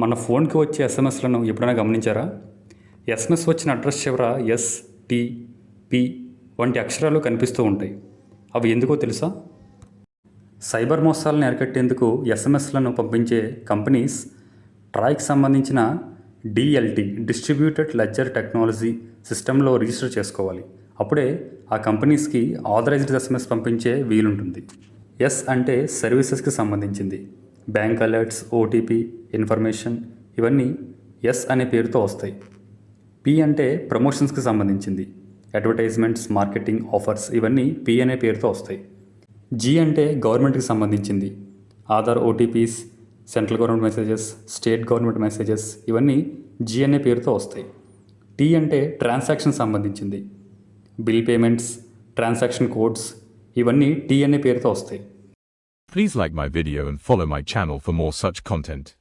మన ఫోన్కి వచ్చే ఎస్ఎంఎస్లను ఎప్పుడైనా గమనించారా? ఎస్ఎంఎస్ వచ్చిన అడ్రస్ చివర ఎస్ టి పి వంటి అక్షరాలు కనిపిస్తూ ఉంటాయి. అవి ఎందుకో తెలుసా? సైబర్ మోసాలను అరికట్టేందుకు ఎస్ఎంఎస్లను పంపించే కంపెనీస్ ట్రాయ్కి సంబంధించిన డిఎల్టి డిస్ట్రిబ్యూటెడ్ లెడ్జర్ టెక్నాలజీ సిస్టంలో రిజిస్టర్ చేసుకోవాలి. అప్పుడే ఆ కంపెనీస్కి ఆథరైజ్డ్ ఎస్ఎంఎస్ పంపించే వీలుంటుంది. ఎస్ అంటే సర్వీసెస్కి సంబంధించింది. బ్యాంక్ అలర్ట్స్ ఓటీపీ ఇన్ఫర్మేషన్ ఇవన్నీ ఎస్ అనే పేరుతో వస్తాయి. పి అంటే ప్రమోషన్స్కి సంబంధించింది. అడ్వర్టైజ్మెంట్స్ మార్కెటింగ్ ఆఫర్స్ ఇవన్నీ పి అనే పేరుతో వస్తాయి. జీ అంటే గవర్నమెంట్కి సంబంధించింది. Aadhaar OTPs central government messages state government messages ఇవన్నీ జీ అనే పేరుతో వస్తాయి. టీ అంటే ట్రాన్సాక్షన్ సంబంధించింది. బిల్ పేమెంట్స్ ట్రాన్సాక్షన్ కోడ్స్ ఇవన్నీ టీ అనే పేరుతో వస్తాయి. Please like my video and follow my channel for more such content.